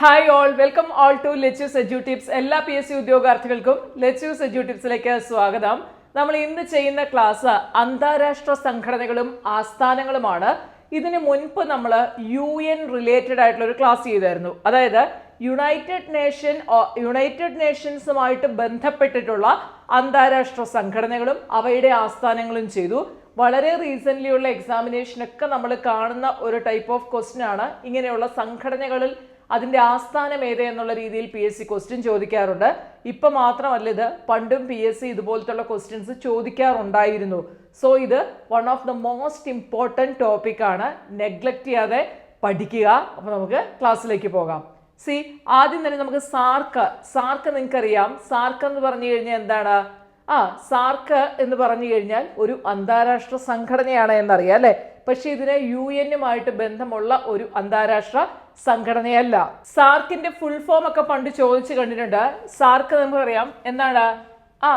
Hi all welcome all to let us edu tips എല്ലാ P S C ഉദ്യോഗാർത്ഥികൾക്കും let us edu ടിപ്സിലേക്ക് സ്വാഗതം. നമ്മൾ ഇന്ന് ചെയ്യുന്ന ക്ലാസ് അന്താരാഷ്ട്ര സംഘടനകളും ആസ്ഥാനങ്ങളുമാണ്. ഇതിന് മുൻപ് നമ്മൾ യു എൻ റിലേറ്റഡ് ആയിട്ടുള്ള ഒരു ക്ലാസ് ചെയ്തായിരുന്നു. അതായത് യുണൈറ്റഡ് നേഷൻ യുണൈറ്റഡ് നേഷൻസുമായിട്ട് ബന്ധപ്പെട്ടിട്ടുള്ള അന്താരാഷ്ട്ര സംഘടനകളും അവയുടെ ആസ്ഥാനങ്ങളും ചെയ്തു. വളരെ റീസെന്റ്ലി ഉള്ള എക്സാമിനേഷനൊക്കെ നമ്മൾ കാണുന്ന ഒരു ടൈപ്പ് ഓഫ് ക്വസ്റ്റ്യൻ ആണ്. ഇങ്ങനെയുള്ള സംഘടനകളിൽ അതിന്റെ ആസ്ഥാനം ഏത് എന്നുള്ള രീതിയിൽ പി എസ് സി ക്വസ്റ്റ്യൻ ചോദിക്കാറുണ്ട്. ഇപ്പൊ മാത്രമല്ല ഇത് പണ്ടും പി എസ് സി ഇതുപോലത്തുള്ള ക്വസ്റ്റ്യൻസ് ചോദിക്കാറുണ്ടായിരുന്നു. സോ ഇത് one of the most important topic ആണ്. നെഗ്ലക്ട് ചെയ്യാതെ പഠിക്കുക. അപ്പോൾ നമുക്ക് ക്ലാസ്സിലേക്ക് പോകാം. സി ആദ്യം തന്നെ നമുക്ക് സാർക്ക് സാർക്ക് നിങ്ങൾക്കറിയാം. സാർക്ക് എന്ന് പറഞ്ഞു കഴിഞ്ഞാൽ എന്താണ്? ആ സാർക്ക് എന്ന് പറഞ്ഞു കഴിഞ്ഞാൽ ഒരു അന്താരാഷ്ട്ര സംഘടനയാണ് എന്നറിയാം അല്ലെ? പക്ഷെ ഇതിന് യു എന്നുമായിട്ട് ബന്ധമുള്ള ഒരു അന്താരാഷ്ട്ര സംഘടനയല്ല. സാർക്കിന്റെ ഫുൾ ഫോം ഒക്കെ പണ്ട് ചോദിച്ചു കണ്ടിട്ടുണ്ട്. സാർക്ക് നമുക്ക് അറിയാം. എന്താണ്? ആ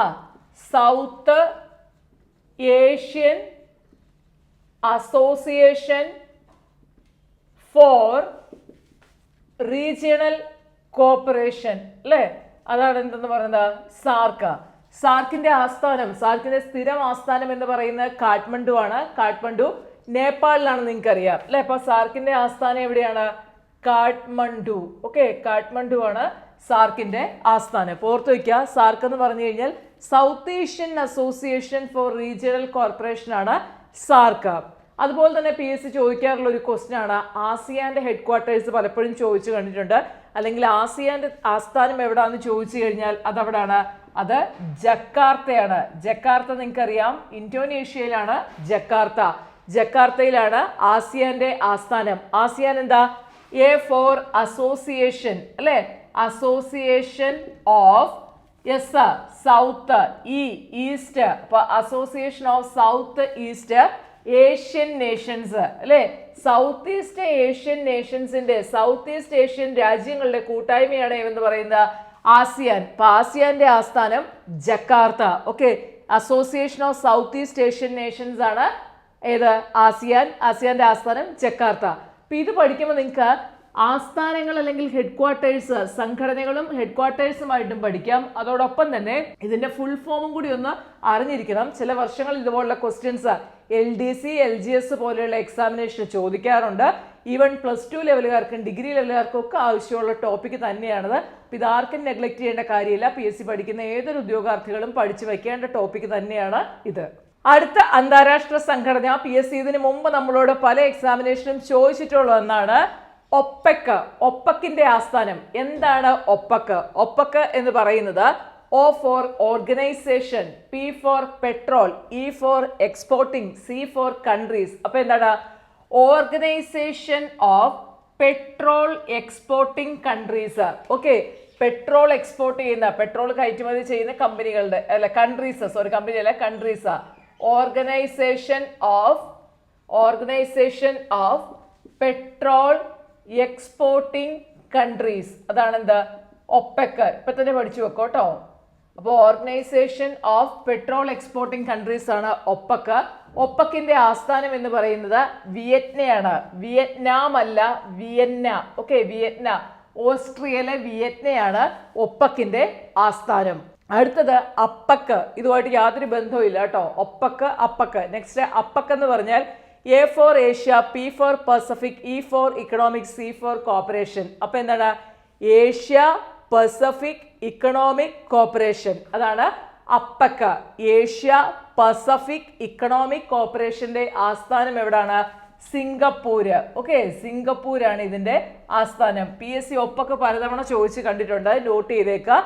south Asian association for regional cooperation അല്ലേ? അതാണ് എന്തെന്ന് പറയുന്നത്? സാർക്ക. സാർക്കിന്റെ ആസ്ഥാനം സാർക്കിന്റെ സ്ഥിരം ആസ്ഥാനം എന്ന് പറയുന്നത് കാഠ്മണ്ഡു ആണ് കാഠ്മണ്ഡു നേപ്പാളിലാണ് നിങ്ങൾക്ക് അറിയാം അല്ലെ? അപ്പൊ സാർക്കിന്റെ ആസ്ഥാനം എവിടെയാണ്? കാഠ്മണ്ഡു. ഓക്കെ കാഠ്മണ്ഡു ആണ് സാർക്കിന്റെ ആസ്ഥാനം. ഓർത്ത് വയ്ക്കുക സാർക്ക് എന്ന് പറഞ്ഞു കഴിഞ്ഞാൽ south Asian association for regional corporation ആണ് സാർക്ക്. അതുപോലെ തന്നെ പി എസ് സി ചോദിക്കാറുള്ള ഒരു ക്വസ്റ്റ്യൻ ആണ്. ആസിയാന്റെ ഹെഡ് ക്വാർട്ടേഴ്സ് പലപ്പോഴും ചോദിച്ചു കണ്ടിട്ടുണ്ട്. അല്ലെങ്കിൽ ആസിയാന്റെ ആസ്ഥാനം എവിടാന്ന് ചോദിച്ചു കഴിഞ്ഞാൽ അതെവിടാണ്? അത് ജക്കാർത്തയാണ്. ജക്കാർത്ത നിങ്ങൾക്കറിയാം. ഇന്തോനേഷ്യയിലാണ് ജക്കാർത്ത. ജക്കാർത്തയിലാണ് ആസിയാന്റെ ആസ്ഥാനം. ആസിയാൻ എന്താ? എ ഫോർ അസോസിയേഷൻ അല്ലെ? Association of S south east അപ്പൊ association of south east Asian nations അല്ലെ? സൗത്ത് ഈസ്റ്റ് ഏഷ്യൻ നേഷൻസിന്റെ സൗത്ത് ഈസ്റ്റ് ഏഷ്യൻ രാജ്യങ്ങളുടെ കൂട്ടായ്മയാണ് എന്ന് പറയുന്നത് ആസിയാൻ. അപ്പൊ ആസിയാന്റെ ആസ്ഥാനം Jakarta. Okay association of south east Asian nations ആണ് ഏത്? ആസിയാൻ ആസിയാന്റെ ആസ്ഥാനം ജക്കാർത്ത. അപ്പൊ ഇത് പഠിക്കുമ്പോൾ നിങ്ങൾക്ക് ആസ്ഥാനങ്ങൾ അല്ലെങ്കിൽ ഹെഡ് ക്വാർട്ടേഴ്സ് സംഘടനകളും ഹെഡ് ക്വാർട്ടേഴ്സുമായിട്ടും പഠിക്കാം. അതോടൊപ്പം തന്നെ ഇതിന്റെ ഫുൾ ഫോമും കൂടി ഒന്ന് അറിഞ്ഞിരിക്കണം. ചില വർഷങ്ങൾ ഇതുപോലുള്ള questions L D C L G S പോലെയുള്ള എക്സാമിനേഷൻ ചോദിക്കാറുണ്ട്. ഈവൻ പ്ലസ് ടു ലെവലുകാർക്കും ഡിഗ്രി ലെവലുകാർക്കും ഒക്കെ ആവശ്യമുള്ള ടോപ്പിക് തന്നെയാണത്. അപ്പം ഇതാർക്കും നെഗ്ലക്ട് ചെയ്യേണ്ട കാര്യമില്ല. പി എസ് സി പഠിക്കുന്ന ഏതൊരു ഉദ്യോഗാർത്ഥികളും പഠിച്ചു വയ്ക്കേണ്ട ടോപ്പിക് തന്നെയാണ് ഇത്. അടുത്ത അന്താരാഷ്ട്ര സംഘടന പി എസ് സി ഇതിന് മുമ്പ് നമ്മളോട് പല എക്സാമിനേഷനും ചോദിച്ചിട്ടുള്ള ഒന്നാണ് ഒപ്പക്ക് ഒപ്പക്കിന്റെ ആസ്ഥാനം. എന്താണ് ഒപ്പക്ക് ഒപ്പക്ക് എന്ന് പറയുന്നത് O for organisation P for petrol E for exporting C for countries. അപ്പൊ എന്താണ്? Organisation of petrol exporting countries. Okay petrol export ചെയ്യുന്ന പെട്രോൾ കയറ്റുമതി ചെയ്യുന്ന കമ്പനികളുടെ അല്ല കൺട്രീസ് സോറി കമ്പനി അല്ല countries. Organisation of organisation of petrol exporting countries. അതാണ് എന്ത് ഒപ്പെക്ക് ഇപ്പൊ തന്നെ പഠിച്ചു വെക്കോ കേട്ടോ അപ്പോൾ organisation of petrol exporting countries ആണ് ഒപ്പക്ക് ഒപ്പക്കിന്റെ ആസ്ഥാനം എന്ന് പറയുന്നത് വിയറ്റ്നയാണ്. വിയറ്റ്നാം അല്ല വിയന്ന ഓക്കെ വിയറ്റ്ന. ഓസ്ട്രിയയിലെ വിയറ്റ്നയാണ് ഒപ്പക്കിന്റെ ആസ്ഥാനം. അടുത്തത് അപ്പക്ക്. ഇതുമായിട്ട് യാതൊരു ബന്ധവും ഇല്ല കേട്ടോ. ഒപ്പക്ക് അപ്പക്ക്. നെക്സ്റ്റ് അപ്പക്ക് എന്ന് പറഞ്ഞാൽ A for Asia P for Pacific E for economic C for cooperation അപ്പൊ എന്താണ്? ഏഷ്യ പസഫിക് ഇക്കണോമിക് കോപ്പറേഷൻ അതാണ് അപ്പക്ക. ഏഷ്യ പസഫിക് ഇക്കണോമിക് കോപ്പറേഷന്റെ ആസ്ഥാനം എവിടാണ്? സിംഗപ്പൂര്. ഓക്കെ സിംഗപ്പൂരാണ് ഇതിന്റെ ആസ്ഥാനം. പി എസ് സി ഒപ്പൊക്കെ പലതവണ ചോദിച്ച് കണ്ടിട്ടുണ്ട്. നോട്ട് ചെയ്തേക്കുക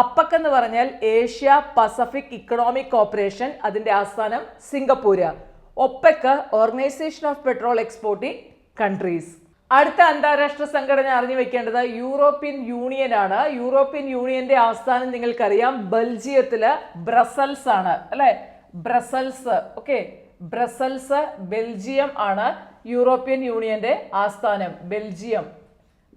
അപ്പക്ക് എന്ന് പറഞ്ഞാൽ ഏഷ്യ പസഫിക് ഇക്കണോമിക് കോപ്പറേഷൻ അതിന്റെ ആസ്ഥാനം Singapore OPEC organisation of petrol exporting countries. അടുത്ത അന്താരാഷ്ട്ര സംഘടന അറിഞ്ഞു വെക്കേണ്ടത് യൂറോപ്യൻ യൂണിയൻ ആണ് യൂറോപ്യൻ യൂണിയന്റെ ആസ്ഥാനം നിങ്ങൾക്കറിയാം ബെൽജിയത്തിൽ ബ്രസൽസ് ആണ് അല്ലെ? Brussels okay? ബ്രസൽസ് ബെൽജിയം ആണ് യൂറോപ്യൻ യൂണിയന്റെ ആസ്ഥാനം ബെൽജിയം.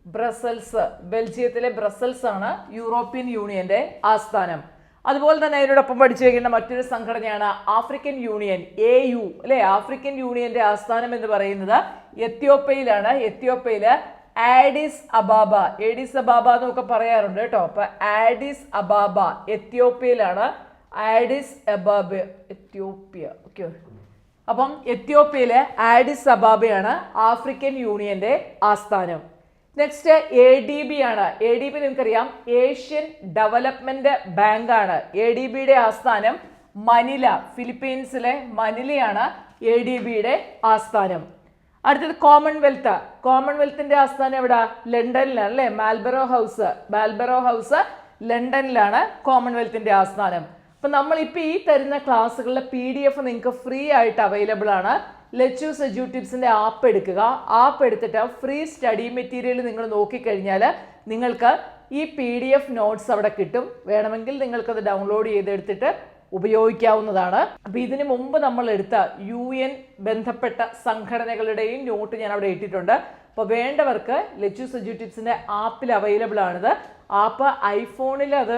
ബ്രസൽസ് ബെൽജിയത്തിലെ ബ്രസൽസ് ആണ് യൂറോപ്യൻ യൂണിയന്റെ ആസ്ഥാനം. അതുപോലെ തന്നെ അതിനോടൊപ്പം പഠിച്ചു വയ്ക്കേണ്ട മറ്റൊരു സംഘടനയാണ് ആഫ്രിക്കൻ യൂണിയൻ എ യു അല്ലെ? ആഫ്രിക്കൻ യൂണിയന്റെ ആസ്ഥാനം എന്ന് പറയുന്നത് എത്യോപ്യയിലാണ്. എത്യോപ്യയിൽ ആഡിസ് അബാബ ഏഡിസ് അബാബ എന്നൊക്കെ പറയാറുണ്ട് കേട്ടോ. അപ്പൊ ആഡിസ് അബാബ എത്യോപ്യയിലാണ്. ആഡിസ് അബാബ എത്യോപ്യ ഓക്കെ അപ്പം എത്യോപ്യയിലെ ആഡിസ് അബാബയാണ് ആഫ്രിക്കൻ യൂണിയന്റെ ആസ്ഥാനം. നെക്സ്റ്റ് എ ഡി ബി ആണ്. എ ഡി ബി നിങ്ങൾക്കറിയാം. ഏഷ്യൻ ഡെവലപ്മെന്റ് ബാങ്ക് ആണ്. എ ഡി ബിയുടെ ആസ്ഥാനം മനില ഫിലിപ്പീൻസിലെ മനിലയാണ് എ ഡി ബിയുടെ ആസ്ഥാനം. അടുത്തത് കോമൺവെൽത്ത് കോമൺവെൽത്തിന്റെ ആസ്ഥാനം എവിടെ? ലണ്ടനിലാണ് അല്ലേ? മാൽബറോ ഹൗസ് മാൽബറോ ഹൗസ് ലണ്ടനിലാണ് കോമൺവെൽത്തിന്റെ ആസ്ഥാനം. അപ്പൊ നമ്മൾ ഇപ്പൊ ഈ തരുന്ന ക്ലാസ്സുകളിലെ പി ഡി എഫ് നിങ്ങൾക്ക് ഫ്രീ ആയിട്ട് അവൈലബിൾ ആണ്. ലെച്ചൂസ് എജു ടിപ്സിന്റെ ആപ്പ് എടുക്കുക. ആപ്പ് എടുത്തിട്ട് ഫ്രീ സ്റ്റഡി മെറ്റീരിയൽ നിങ്ങൾ നോക്കിക്കഴിഞ്ഞാൽ നിങ്ങൾക്ക് ഈ പി ഡി എഫ് നോട്ട്സ് അവിടെ കിട്ടും. വേണമെങ്കിൽ നിങ്ങൾക്കത് ഡൗൺലോഡ് ചെയ്തെടുത്തിട്ട് ഉപയോഗിക്കാവുന്നതാണ്. അപ്പൊ ഇതിന് മുമ്പ് നമ്മൾ എടുത്ത യു എൻ ബന്ധപ്പെട്ട സംഘടനകളുടെയും നോട്ട് ഞാൻ അവിടെ ഇട്ടിട്ടുണ്ട്. അപ്പോൾ വേണ്ടവർക്ക് ലെച്ചു സജു ടിപ്സിന്റെ ആപ്പിൽ അവൈലബിൾ ആണിത്. ആപ്പ് ഐഫോണിൽ അത്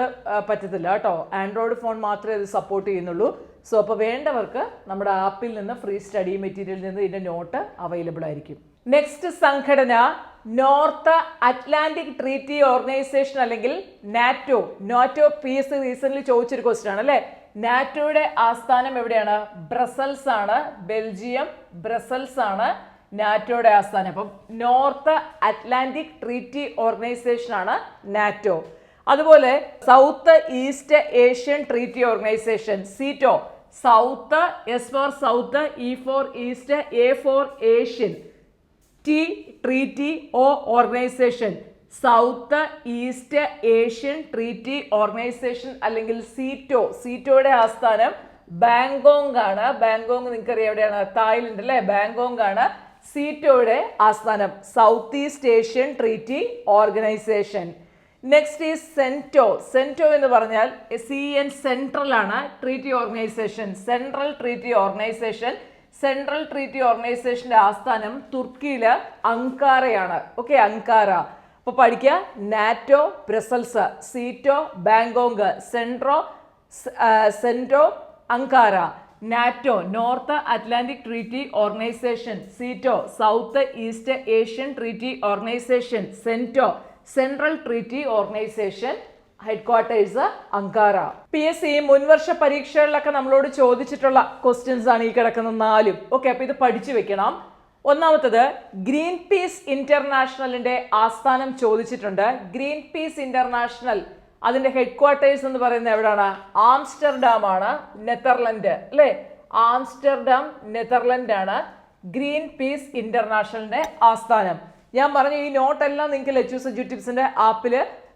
പറ്റത്തില്ല കേട്ടോ. ആൻഡ്രോയിഡ് ഫോൺ മാത്രമേ അത് സപ്പോർട്ട് ചെയ്യുന്നുള്ളൂ. സോ അപ്പോൾ വേണ്ടവർക്ക് നമ്മുടെ ആപ്പിൽ നിന്ന് ഫ്രീ സ്റ്റഡി മെറ്റീരിയലിൽ നിന്ന് ഇതിന്റെ നോട്ട് അവൈലബിൾ ആയിരിക്കും. നെക്സ്റ്റ് സംഘടന നോർത്ത് അറ്റ്ലാന്റിക് ട്രീറ്റി ഓർഗനൈസേഷൻ അല്ലെങ്കിൽ NATO NATO P S recent ചോദിച്ചൊരു ക്വസ്റ്റ്യൻ ആണ് അല്ലേ? നാറ്റോയുടെ ആസ്ഥാനം എവിടെയാണ്? ബ്രസൽസ് ആണ് ബെൽജിയം ബ്രസൽസ് ആണ് നാറ്റോയുടെ ആസ്ഥാനം. അപ്പം നോർത്ത് അറ്റ്ലാന്റിക് ട്രീറ്റി ഓർഗനൈസേഷനാണ് നാറ്റോ. അതുപോലെ south east Asian treaty organisation SEATO. South S for south E for east A for Asian. T treaty O organisation south east Asian treaty organisation അല്ലെങ്കിൽ SEATO. സീറ്റോയുടെ ആസ്ഥാനം ബാങ്കോങ് ആണ്. ബാങ്കോങ് നിങ്ങൾക്കറിയാം എവിടെയാണ്? തായ്ലൻഡ് അല്ലേ? ബാങ്കോങ് ആണ്. സീറ്റോയുടെ ആസ്ഥാനം south east Asian treaty organisation. Next is CENTO CENTO എന്ന് പറഞ്ഞാൽ സി എൻ സെൻട്രൽ ആണ് treaty organisation. Central treaty organisation central treaty ഓർഗനൈസേഷന്റെ ആസ്ഥാനം തുർക്കിയിൽ അങ്കാറയാണ് ഓക്കെ അങ്കാറ അപ്പോൾ പഠിക്കുക NATO Brussels. SEATO Bangkok. CENTO CENTO Ankara. NATO north Atlantic treaty organisation SEATO south east Asian treaty organisation CENTO central treaty organisation headquarters Ankara P S C മുൻവർഷ പരീക്ഷകളിലൊക്കെ നമ്മളോട് ചോദിച്ചിട്ടുള്ള questions ആണ് ഈ കിടക്കുന്ന നാലും. ഓക്കെ അപ്പൊ ഇത് പഠിച്ചു വെക്കണം. ഒന്നാമത്തത് ഗ്രീൻ പീസ് ഇന്റർനാഷണലിന്റെ ആസ്ഥാനം ചോദിച്ചിട്ടുണ്ട്. ഗ്രീൻ പീസ് ഇന്റർനാഷണൽ അതിന്റെ ഹെഡ്ക്വാർട്ടേഴ്സ് എന്ന് പറയുന്നത് എവിടെയാണ് ആംസ്റ്റർഡാം ആണ് നെതർലൻഡ് അല്ലേ? ആംസ്റ്റർഡാം നെതർലൻഡ് ആണ് ഗ്രീൻ പീസ് ഇന്റർനാഷണലിന്റെ ആസ്ഥാനം. ഞാൻ പറഞ്ഞു ഈ നോട്ടെല്ലാം നിങ്ങൾക്ക് ലെച്ചൂസ് എജു ടിപ്സിന്റെ ആപ്പിൽ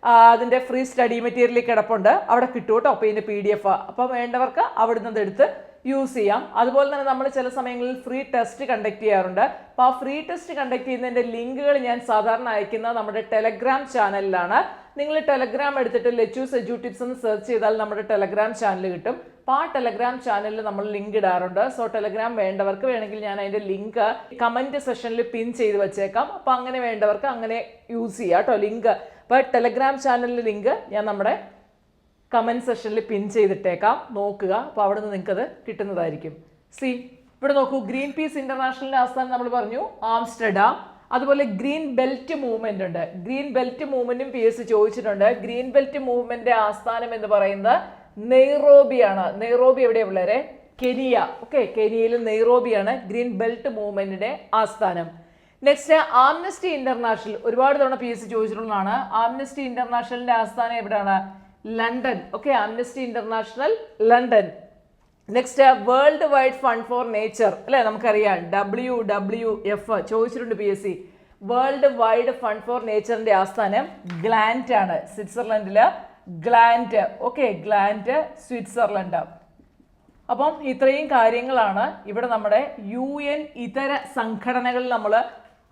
ആ, അതിന്റെ ഫ്രീ സ്റ്റഡി മെറ്റീരിയലിൽ കിടപ്പുണ്ട്. അവിടെ കിട്ടും കേട്ടോ അപ്പോൾ ഇതിന്റെ പി ഡി എഫ് അപ്പം വേണ്ടവർക്ക് അവിടെ നിന്ന് എടുത്ത് യൂസ് ചെയ്യാം. അതുപോലെ തന്നെ നമ്മൾ ചില സമയങ്ങളിൽ ഫ്രീ ടെസ്റ്റ് കണ്ടക്ട് ചെയ്യാറുണ്ട്. അപ്പോൾ ആ ഫ്രീ ടെസ്റ്റ് കണ്ടക്ട് ചെയ്യുന്നതിന്റെ ലിങ്കുകൾ ഞാൻ സാധാരണ അയക്കുന്നത് നമ്മുടെ ടെലഗ്രാം ചാനലിലാണ് നിങ്ങൾ ടെലഗ്രാം എടുത്തിട്ട് ലെച്ചൂസ് എജു ടിപ്സ് എന്ന് സെർച്ച് ചെയ്താൽ നമ്മുടെ ടെലഗ്രാം ചാനൽ കിട്ടും. അപ്പോൾ ആ ടെലഗ്രാം ചാനലിൽ നമ്മൾ ലിങ്ക് ഇടാറുണ്ട്. സോ ടെലഗ്രാം വേണ്ടവർക്ക് വേണമെങ്കിൽ ഞാൻ അതിന്റെ ലിങ്ക് കമന്റ് സെഷനിൽ പിൻ ചെയ്ത് വെച്ചേക്കാം. അപ്പോൾ അങ്ങനെ വേണ്ടവർക്ക് അങ്ങനെ യൂസ് ചെയ്യാം കേട്ടോ ലിങ്ക് അപ്പോൾ ടെലഗ്രാം ചാനലിലെ ലിങ്ക് ഞാൻ നമ്മുടെ കമന്റ് സെഷനിൽ പിൻ ചെയ്തിട്ടേക്കാം. നോക്കുക. അപ്പോൾ അവിടെ നിന്ന് നിങ്ങൾക്കത് കിട്ടുന്നതായിരിക്കും. സി ഇവിടെ നോക്കൂ. ഗ്രീൻ പീസ് ഇന്റർനാഷണലിന്റെ ആസ്ഥാനം നമ്മൾ പറഞ്ഞു. ആംസ്റ്റർഡാം. അതുപോലെ ഗ്രീൻ ബെൽറ്റ് മൂവ്മെന്റ് ഉണ്ട്. ഗ്രീൻ ബെൽറ്റ് മൂവ്മെന്റും പി എസ് ചോദിച്ചിട്ടുണ്ട്. ഗ്രീൻ ബെൽറ്റ് മൂവ്മെന്റ് ആസ്ഥാനം എന്ന് പറയുന്നത് നെയ്റോബിയാണ് നെയ്റോബി എവിടെയാണ് പിള്ളേരെ കെനിയ. ഓക്കെ കെനിയയിൽ നെയ്റോബിയാണ് ഗ്രീൻ ബെൽറ്റ് മൂവ്മെന്റിന്റെ ആസ്ഥാനം. നെക്സ്റ്റ് ആംനസ്റ്റി ഇന്റർനാഷണൽ ഒരുപാട് തവണ പി എസ് സി ചോദിച്ചിട്ടുള്ളതാണ്. ആംനസ്റ്റി ഇന്റർനാഷണലിന്റെ ആസ്ഥാനം എവിടെയാണ്? London okay Amnesty international London next world wide fund for nature അല്ലേ നമുക്കറിയാം. ഡബ്ല്യു ഡബ്ല്യു എഫ് ചോദിച്ചിട്ടുണ്ട് P S C world wide fund for നേച്ചറിന്റെ ആസ്ഥാനം ഗ്ലാന്റ് ആണ്. സ്വിറ്റ്സർലൻഡിൽ ഗ്ലാന്റ് ഓക്കെ ഗ്ലാന്റ് സ്വിറ്റ്സർലൻഡ് അപ്പം ഇത്രയും കാര്യങ്ങളാണ് ഇവിടെ നമ്മുടെ യു എൻ ഇതര സംഘടനകളിൽ നമ്മൾ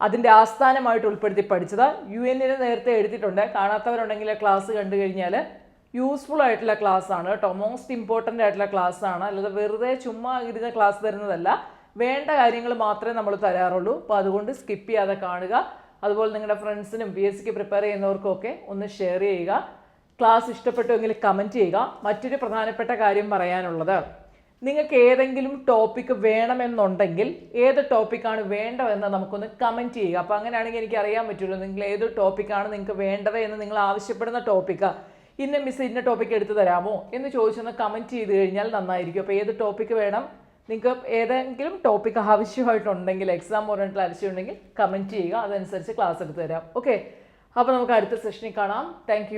അതിന്റെ ആസ്ഥാനമായിട്ട് ഉൾപ്പെടുത്തി പഠിച്ചത്. യു എന്നിനെ നേരത്തെ എടുത്തിട്ടുണ്ട് കാണാത്തവരുണ്ടെങ്കിൽ ക്ലാസ് കണ്ടു കഴിഞ്ഞാൽ യൂസ്ഫുൾ ആയിട്ടുള്ള ക്ലാസ് ആണ് കേട്ടോ. മോസ്റ്റ് ഇമ്പോർട്ടന്റ് ആയിട്ടുള്ള ക്ലാസ് ആണ്. അല്ലാതെ വെറുതെ ചുമ്മാ ഇരുന്ന ക്ലാസ് തരുന്നതല്ല. വേണ്ട കാര്യങ്ങൾ മാത്രമേ നമ്മൾ തരാറുള്ളൂ. അപ്പോൾ അതുകൊണ്ട് സ്കിപ്പ് ചെയ്യാതെ കാണുക. അതുപോലെ നിങ്ങളുടെ ഫ്രണ്ട്സിനും പി എസ് സിക്ക് പ്രിപ്പയർ ചെയ്യുന്നവർക്കൊക്കെ ഒന്ന് ഷെയർ ചെയ്യുക. ക്ലാസ് ഇഷ്ടപ്പെട്ടുവെങ്കിൽ കമന്റ് ചെയ്യുക. മറ്റൊരു പ്രധാനപ്പെട്ട കാര്യം പറയാനുള്ളത്. നിങ്ങൾക്ക് ഏതെങ്കിലും ടോപ്പിക്ക് വേണമെന്നുണ്ടെങ്കിൽ ഏത് ടോപ്പിക്കാണ് വേണ്ടതെന്ന് നമുക്കൊന്ന് കമന്റ് ചെയ്യുക. അപ്പോൾ അങ്ങനെയാണെങ്കിൽ എനിക്ക് അറിയാൻ പറ്റുള്ളൂ നിങ്ങൾ ഏത് ടോപ്പിക്കാണ് നിങ്ങൾക്ക് വേണ്ടത് എന്ന് നിങ്ങൾ ആവശ്യപ്പെടുന്ന ടോപ്പിക്കാ ഇന്ന മിസ് ഇന്ന ടോപ്പിക്ക് എടുത്തു തരാമോ എന്ന് ചോദിച്ചൊന്ന് കമന്റ് ചെയ്ത് കഴിഞ്ഞാൽ നന്നായിരിക്കും. അപ്പോൾ ഏത് ടോപ്പിക്ക് വേണം? നിങ്ങൾക്ക് ഏതെങ്കിലും ടോപ്പിക്ക് ആവശ്യമായിട്ടുണ്ടെങ്കിൽ എക്സാം ഓറിയന്റൽ ആവശ്യമുണ്ടെങ്കിൽ കമന്റ് ചെയ്യുക. അതനുസരിച്ച് ക്ലാസ് എടുത്ത് തരാം. ഓക്കെ അപ്പോൾ നമുക്ക് അടുത്ത സെഷനിൽ കാണാം. താങ്ക്